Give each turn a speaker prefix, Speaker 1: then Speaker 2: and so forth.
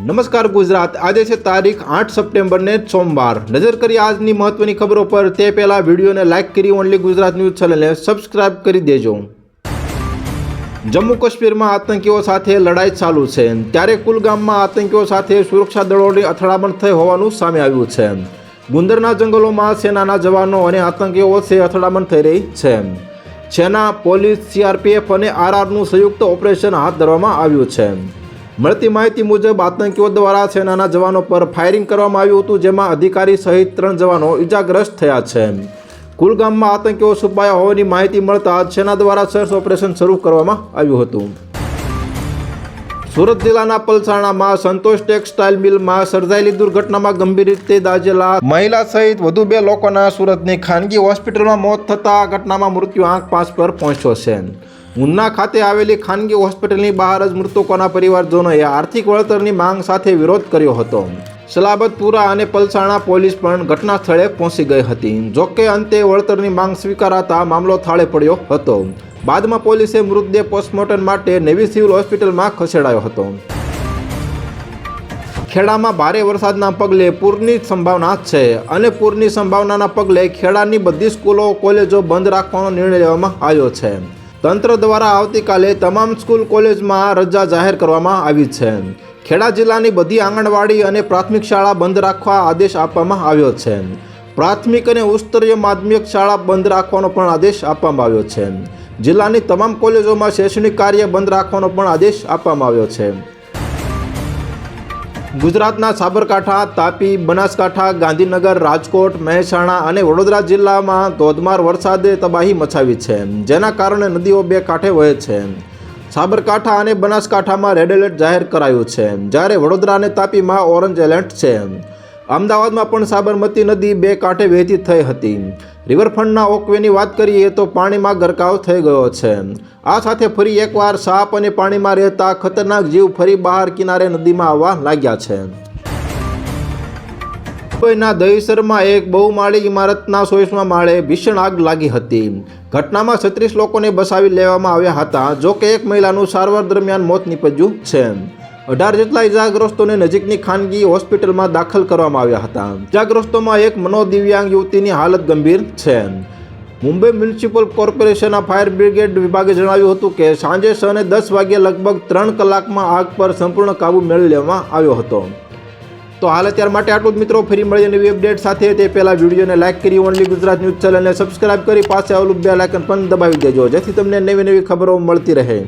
Speaker 1: નમસ્કાર ગુજરાત. આજે છે તારીખ આઠ સપ્ટેમ્બરને સોમવાર. નજર કરી આજની મહત્વની ખબરો પર તે પહેલા વિડીયોને લાઇક કરી ઓનલી ગુજરાત ન્યૂઝ ચેનલને સબસ્ક્રાઇબ કરી દેજો. જમ્મુ કાશ્મીરમાં આતંકીઓ સાથે લડાઈ ચાલુ છે. ત્યારે કુલગામમાં આતંકીઓ સાથે સુરક્ષા દળોની અથડામણ થઈ હોવાનું સામે આવ્યું છે. ગુંદરના જંગલોમાં સેનાના જવાનો અને આતંકીઓ વચ્ચે અથડામણ થઈ રહી છે. સેના, પોલીસ સીઆરપીએફ અને આરઆરનું સંયુક્ત ઓપરેશન હાથ ધરવામાં આવ્યું છે. મળતી માહિતી મુજબ આતંકીઓ દ્વારા સેનાના જવાનો પર ફાયરિંગ કરવામાં આવ્યું હતું, જેમાં અધિકારી સહિત ત્રણ જવાનો ઇજાગ્રસ્ત થયા છે. કુલગામમાં આતંકીઓ છુપાયા હોવાની માહિતી મળતા સેના દ્વારા સર્ચ ઓપરેશન શરૂ કરવામાં આવ્યું હતું. સુરત જિલ્લાના પલસાણામાં સંતોષ ટેક્સટાઇલ મિલમાં સર્જાયેલી દુર્ઘટનામાં ગંભીર રીતે દાઝેલા મહિલા સહિત વધુ બે લોકોના સુરતની ખાનગી હોસ્પિટલમાં મોત થતા ઘટનામાં મૃત્યુ આંક પાંચ પર પહોંચ્યો છે. ઉના ખાતે આવેલી ખાનગી હોસ્પિટલની બહાર જ મૃતકોના પરિવારજનોએ આર્થિક વળતરની માંગ સાથે વિરોધ કર્યો હતો. સલાબતપુરા અને પલસાણા પોલીસ પણ ઘટના સ્થળે પહોંચી ગઈ હતી. જોકે અંતે વળતરની માંગ સ્વીકારાતા મામલો થાળે પડ્યો હતો. બાદમાં પોલીસે મૃતદેહ પોસ્ટમોર્ટમ માટે નેવી સિવિલ હોસ્પિટલમાં ખસેડાયો હતો. ખેડામાં ભારે વરસાદના પગલે પૂરની સંભાવના છે અને પૂરની સંભાવનાના પગલે ખેડાની બધી સ્કૂલો, કોલેજો બંધ રાખવાનો નિર્ણય લેવામાં આવ્યો છે. તંત્ર દ્વારા આવતીકાલે તમામ સ્કૂલ કોલેજમાં રજા જાહેર કરવામાં આવી છે. ખેડા જિલ્લાની બધી આંગણવાડી અને પ્રાથમિક શાળા બંધ રાખવા આદેશ આપવામાં આવ્યો છે. પ્રાથમિક અને ઉચ્ચસ્તરીય માધ્યમિક શાળા બંધ રાખવાનો પણ આદેશ આપવામાં આવ્યો છે. જિલ્લાની તમામ કોલેજોમાં શૈક્ષણિક કાર્ય બંધ રાખવાનો પણ આદેશ આપવામાં આવ્યો છે. ગુજરાતના સાબરકાંઠા, તાપી, બનાસકાંઠા, ગાંધીનગર, રાજકોટ, મહેસાણા અને વડોદરા જિલ્લામાં ધોધમાર વરસાદે તબાહી મચાવી છે. જેના કારણે નદીઓ બે કાંઠે વહે છે. સાબરકાંઠા અને બનાસકાંઠામાં રેડ એલર્ટ જાહેર કરાયું છે. જ્યારે વડોદરા અને તાપીમાં ઓરેન્જ એલર્ટ છે. અમદાવાદમાં પણ સાબરમતી નદી બે કાંઠે વહેતી થઈ હતી. રિવરફ્રન્ટના ઓકવેની વાત કરીએ તો પાણીમાં ગરકાવ થઈ ગયો છે. આ સાથે ફરી એકવાર સાપ અને પાણીમાં રહેતા ખતરનાક જીવ ફરી બહાર કિનારે નદીમાં આવવા લાગ્યા છે. મુંબઈના દહીસરમાં એક બહુમાળી ઇમારતના સોયસમાં માળે ભીષણ આગ લાગી હતી. ઘટનામાં છત્રીસ લોકોને બસાવી લેવામાં આવ્યા હતા જો કે એક મહિલાનું સારવાર દરમિયાન મોત નીપજ્યું છે. અઢાર જેટલા ઇજાગ્રસ્તોને નજીકની ખાનગી હોસ્પિટલમાં દાખલ કરવામાં આવ્યા હતા. ઇજાગ્રસ્તોમાં એક મનોદિવ્યાંગ યુવતીની હાલત ગંભીર છે. મુંબઈ મ્યુનિસિપલ કોર્પોરેશનના ફાયર બ્રિગેડ વિભાગે જણાવ્યું હતું કે, સાંજે સને દસ વાગ્યે લગભગ ત્રણ કલાકમાં આગ પર સંપૂર્ણ કાબુ મેળવી લેવામાં આવ્યો હતો. તો હાલ અત્યાર માટે આટલું જ મિત્રો. ફરી મળીએ નવી અપડેટ સાથે. તે પહેલાં વિડીયોને લાઇક કરી ઓનલી ગુજરાત ન્યૂઝ ચેનલને સબસ્ક્રાઇબ કરી પાસે આવેલું બે લાઇકન પણ દબાવી દેજો, જેથી તમને નવી નવી ખબરો મળતી રહે.